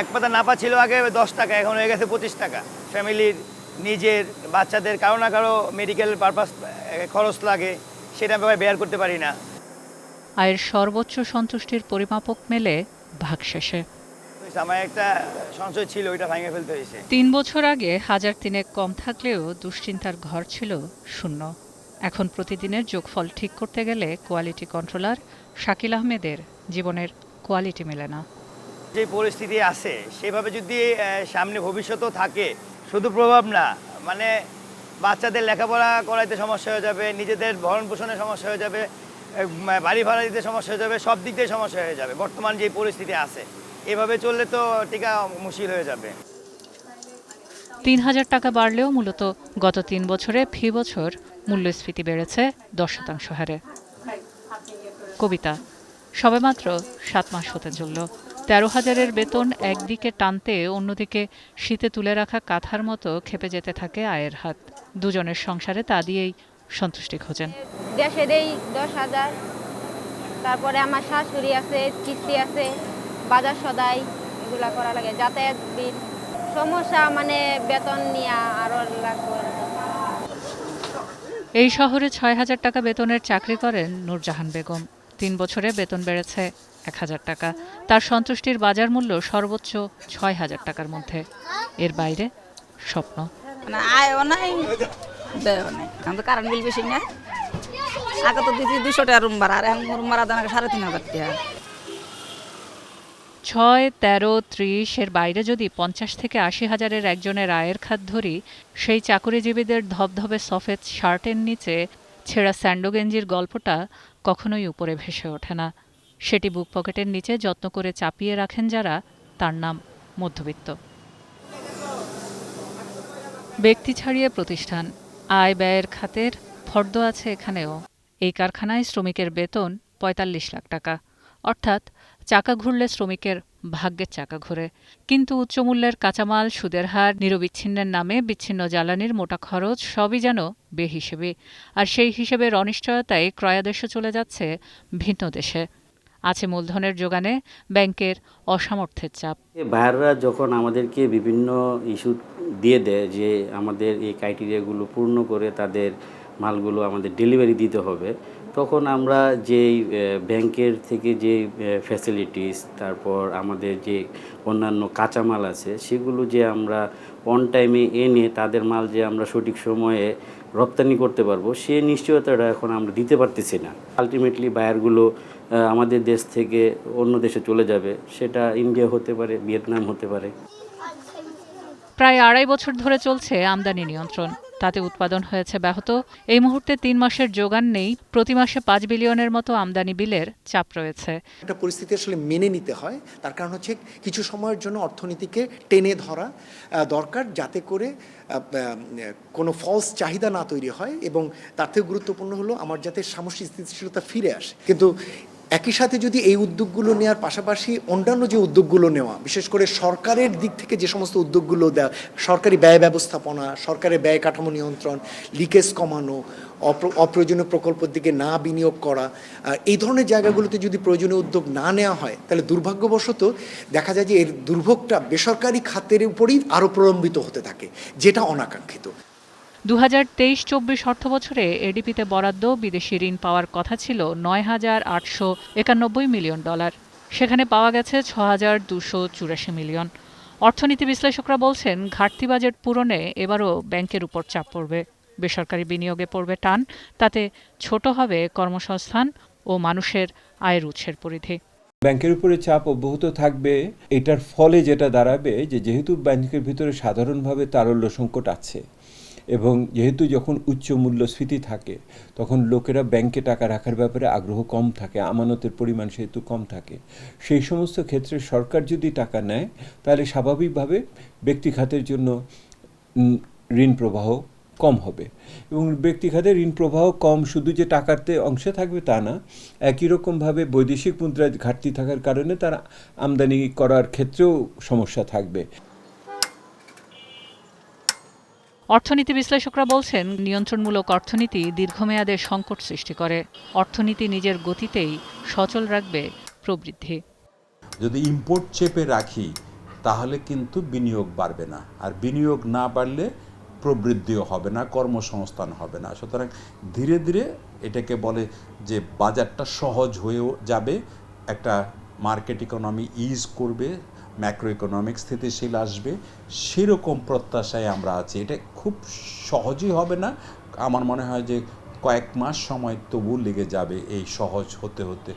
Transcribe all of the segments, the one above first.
এক পাতা নাপা ছিল আগে দশ টাকা এখন হয়ে গেছে পঁচিশ টাকা। ফ্যামিলির নিজের বাচ্চাদের কারও না কারও মেডিকেল পারপাস খরচ লাগে সেটা আমি বেয়ার করতে পারি না। আয়ের সর্বোচ্চ সন্তুষ্টির পরিমাপক মেলে ভাগশেষে আমার একটা সঞ্চয় ছিল ওইটা ভাঙে ফেলতে হয়েছে। তিন বছর আগে হাজার তিনেক কম থাকলেও দুশ্চিন্তার ঘর ছিল শূন্য। এখন প্রতিদিনের যোগফল ঠিক করতে গেলে কোয়ালিটি কন্ট্রোলার শাকিল আহমেদের জীবনের কোয়ালিটি মেলে না। যে পরিস্থিতি আছে, সেভাবে যদি সামনে ভবিষ্যতেও থাকে, শুধু প্রভাব না মানে বাচ্চাদের লেখাপড়া করাইতে সমস্যা হয়ে যাবে, নিজেদের ভরণ পোষণের সমস্যা হয়ে যাবে বাড়ি ভাড়া দিতে সমস্যা হয়ে যাবে, সব দিক দিয়ে সমস্যা হয়ে যাবে, বর্তমান যে পরিস্থিতি আছে। এভাবে চললে তো টিকা মুশকিল হয়ে যাবে। তিন হাজার টাকা বাড়লেও মূলত গত তিন বছরে ফি বছর মূল্যস্ফীতি বেড়েছে দশ শতাংশ হারে। কবিতা, সবেমাত্র সাত মাস হতে চলল। তেরো হাজারের বেতন একদিকে টানতে অন্যদিকে শীতে তুলে রাখা কাঁথার মতো খেপে যেতে থাকে আয়ের হাত। দুজনের সংসারে তা দিয়েই সন্তুষ্টি খোঁজেন। দেশে দেই দশ হাজার তারপরে আমার শাশুড়ি আছে কিস্তি আছে বাজার সদাই এগুলা করা লাগে যাতায়াত বিল। সমস্যা মানে বেতন নিয়ে আরও লাগবে এই শহরে ছয় হাজার টাকা বেতনের চাকরি করেন নূরজাহান বেগম। তিন বছরে বেতন বেড়েছে এক হাজার টাকা। তার সন্তুষ্টির বাজার মূল্য সর্বোচ্চ ছয় হাজার টাকার মধ্যে। এর বাইরে স্বপ্ন। মানে আয়ও নাই দেয়ও নাই। আমি কারেন্ট বিল বেশি নাই আগে তো দিচ্ছি দুশো টাকা রুম ভাড়া আর এখন রুম ভাড়া দেন সাড়ে তিন হাজার টাকা। ছয় তেরো ত্রিশ এর বাইরে যদি পঞ্চাশ থেকে আশি হাজারের একজনের আয়ের খাত ধরি সেই চাকুরিজীবীদের ধবধবে সফেদ শার্টের নিচে ছেঁড়া স্যান্ডো গেঞ্জির গল্পটা কখনোই উপরে ভেসে ওঠে না। সেটি বুক পকেটের নিচে যত্ন করে চাপিয়ে রাখেন যারা, তার নাম মধ্যবিত্ত। ব্যক্তি ছাড়িয়ে প্রতিষ্ঠান, আয় ব্যয়ের খাতের ফর্দ আছে এখানেও। এই কারখানায় শ্রমিকের বেতন পঁয়তাল্লিশ লাখ টাকা। অর্থাৎ চাকা ঘুরলে শ্রমিকের ভাগ্যের চাকা ঘুরে। কিন্তু উচ্চমূল্যের কাঁচামাল, সুদের হার, নিরবিচ্ছিন্নের নামে বিচ্ছিন্ন জ্বালানির মোটা খরচ সবই যেন বেহিসেবে। আর সেই হিসেবের অনিশ্চয়তায় ক্রয়াদেশে চলে যাচ্ছে ভিন্ন দেশে। আছে মূলধনের যোগানে ব্যাংকের অসামর্থ্যের চাপ। ভাইয়াররা যখন আমাদেরকে বিভিন্ন ইস্যু দিয়ে দেয় যে আমাদের এই ক্রাইটেরিয়াগুলো পূর্ণ করে তাদের মালগুলো আমাদের ডেলিভারি দিতে হবে, তখন আমরা যেই ব্যাংকের থেকে যে ফ্যাসিলিটিস তারপর আমাদের যে অন্যান্য কাঁচামাল আছে, সেগুলো যে আমরা অন টাইমে এনে তাদের মাল যে আমরা সঠিক সময়ে রপ্তানি করতে পারব, সে নিশ্চয়তাটা এখন আমরা দিতে পারতেছি না। আলটিমেটলি বায়ারগুলো আমাদের দেশ থেকে অন্য দেশে চলে যাবে সেটা ইন্ডিয়া হতে পারে ভিয়েতনাম হতে পারে। প্রায় আড়াই বছর ধরে চলছে আমদানি নিয়ন্ত্রণ। তাতে উৎপাদন হয়েছে ব্যাহত। এই মুহূর্তে তিন মাসের যোগান নেই। প্রতি মাসে পাঁচ বিলিয়নের মতো আমদানি বিলের চাপ রয়েছে। একটা পরিস্থিতি আসলে মেনে নিতে হয়। তার কারণ হচ্ছে কিছু সময়ের জন্য অর্থনীতিকে টেনে ধরা দরকার যাতে করে কোনো ফলস চাহিদা না তৈরি হয় এবং তার থেকে গুরুত্বপূর্ণ হলো আমার যাতে সামষ্টিক স্থিতিশীলতা ফিরে আসে। কিন্তু একই সাথে যদি এই উদ্যোগগুলো নেওয়ার পাশাপাশি অন্যান্য যে উদ্যোগগুলো নেওয়া, বিশেষ করে সরকারের দিক থেকে যে সমস্ত উদ্যোগগুলো দেওয়া সরকারি ব্যয় ব্যবস্থাপনা, সরকারের ব্যয় কাঠামো নিয়ন্ত্রণ, লিকেজ কমানো, অপ্র- অপ্রয়োজনীয় প্রকল্পের দিকে না বিনিয়োগ করা এই ধরনের জায়গাগুলোতে যদি প্রয়োজনীয় উদ্যোগ না নেওয়া হয়, তাহলে দুর্ভাগ্যবশত দেখা যায় যে এর দুর্ভোগটা বেসরকারি খাতের উপরেই আরও প্রলম্বিত হতে থাকে, যেটা অনাকাঙ্ক্ষিত। দু হাজার তেইশ চব্বিশ অর্থবছরে এডিপিতে বরাদ্দ বিদেশি ঋণ পাওয়ার কথা ছিল নয় হাজার আটশো একানব্বই মিলিয়ন ডলার। সেখানে পাওয়া গেছে ছ হাজার দুশো চুরাশি মিলিয়ন। অর্থনীতি বিশ্লেষকরা বলছেন, ঘাটতি বাজেট পূরণে এবারও ব্যাংকের উপর চাপ পড়বে। বেসরকারি বিনিয়োগে পড়বে টান, তাতে ছোট হবে কর্মসংস্থান ও মানুষের আয়ের উৎসের পরিধি। ব্যাংকের উপরে চাপ অব্যাহত থাকবে, এটার ফলে যেটা দাঁড়াবে যে যেহেতু ব্যাংকের ভিতরে সাধারণভাবে তারল্য সংকট আছে এবং যেহেতু যখন উচ্চ মূল্যস্ফীতি থাকে, তখন লোকেরা ব্যাংকে টাকা রাখার ব্যাপারে আগ্রহ কম থাকে, আমানতের পরিমাণ সেহেতু কম থাকে। সেই সমস্ত ক্ষেত্রে সরকার যদি টাকা নেয়, তাহলে স্বাভাবিকভাবে ব্যক্তি খাতের জন্য ঋণ প্রবাহ কম হবে। এবং ব্যক্তি খাতে ঋণ প্রবাহ কম শুধু যে টাকাতে অংশে থাকবে তা না, একই রকমভাবে বৈদেশিক মুদ্রার ঘাটতি থাকার কারণে তারা আমদানি করার ক্ষেত্রেও সমস্যা থাকবে। অর্থনীতি বিশ্লেষকরা বলছেন, নিয়ন্ত্রণমূলক অর্থনীতি দীর্ঘমেয়াদে সংকট সৃষ্টি করে। অর্থনীতি নিজের গতিতেই সচল রাখবে প্রবৃদ্ধি। যদি ইম্পোর্ট চেপে রাখি, তাহলে কিন্তু বিনিয়োগ বাড়বে না। আর বিনিয়োগ না বাড়লে প্রবৃদ্ধিও হবে না, কর্মসংস্থান হবে না। সুতরাং ধীরে ধীরে এটাকে বলে যে বাজারটা সহজ হয়েও যাবে, একটা মার্কেট ইকোনমি ইজ করবে ম্যাক্রো ইকোনমিক স্থিতিশীল আসবে, সেরকম প্রত্যাশায় আমরা আছি। এটা খুব সহজই হবে না। আমার মনে হয় যে কয়েক মাস সময় তবু লেগে যাবে এই সহজ হতে হতে।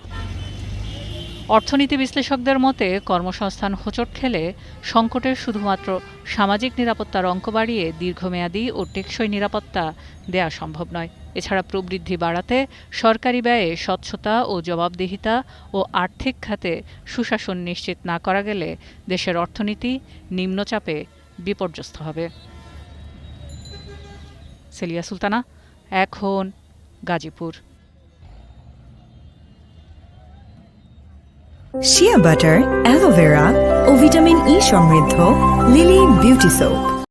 অর্থনীতি বিশ্লেষকদের মতে, কর্মসংস্থান হোঁচট খেলে সংকটের শুধুমাত্র সামাজিক নিরাপত্তার অঙ্ক বাড়িয়ে দীর্ঘমেয়াদী ও টেকসই নিরাপত্তা দেয়া সম্ভব নয়। এছাড়া প্রবৃদ্ধি বাড়াতে সরকারি ব্যয়ে স্বচ্ছতা ও জবাবদিহিতা ও আর্থিক খাতে সুশাসন নিশ্চিত না করা গেলে দেশের অর্থনীতি নিম্নচাপে বিপর্যস্ত হবে। সেলিয়া সুলতানা, এখন Gazipur. Shea butter aloe vera ও ভিটামিন ই সমৃদ্ধ লিলি বিউটি সোপ